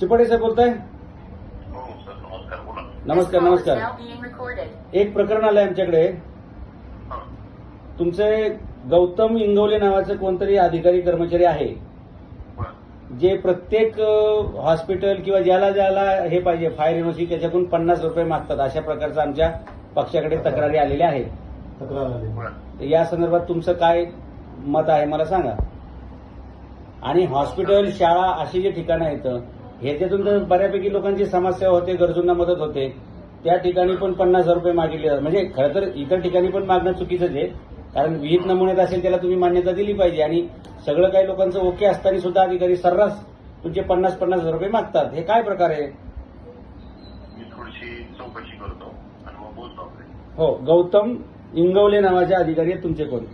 चिपाडे साहेब बोलताय? हो सर नमस्कार बोला. नमस्कार. एक प्रकरण आलंय आमच्याकडे. हा. तुमचे गौतम इंगवले नावाचे कोणतरी अधिकारी कर्मचारी आहे. जे प्रत्येक हॉस्पिटल किंवा ज्याला ज्याला हे पाहिजे फायर युनिव्हर्सिटी त्याच्याकडून पन्नास रुपये मागतात अशा प्रकारचं आमच्या पक्षाकडे तक्रारी आलेल्या आहेत. तक्रार आली या संदर्भात तुमचं काय मत आहे मला सांगा. आणि हॉस्पिटल शाळा अशी जे ठिकाणं आहेत ह्याच्यातून तर बऱ्यापैकी लोकांची समस्या होते गरजूंना मदत होते त्या ठिकाणी पण पन्नास हजार रुपये मागितले जातात. म्हणजे खरं तर इतर ठिकाणी पण मागणं चुकीचंच आहे. कारण विहित नमुन्यात असेल त्याला तुम्ही मान्यता दिली पाहिजे. आणि सगळं काही लोकांचं ओके असताना सुद्धा अधिकारी सर्रास तुमचे पन्नास पन्नास हजार रुपये मागतात. हे काय प्रकार आहे? मी थोडीशी चौकशी करतो आणि मग बोलतो आपले हो गौतम इंगवले नावाचे अधिकारी आहेत तुमचे कोण?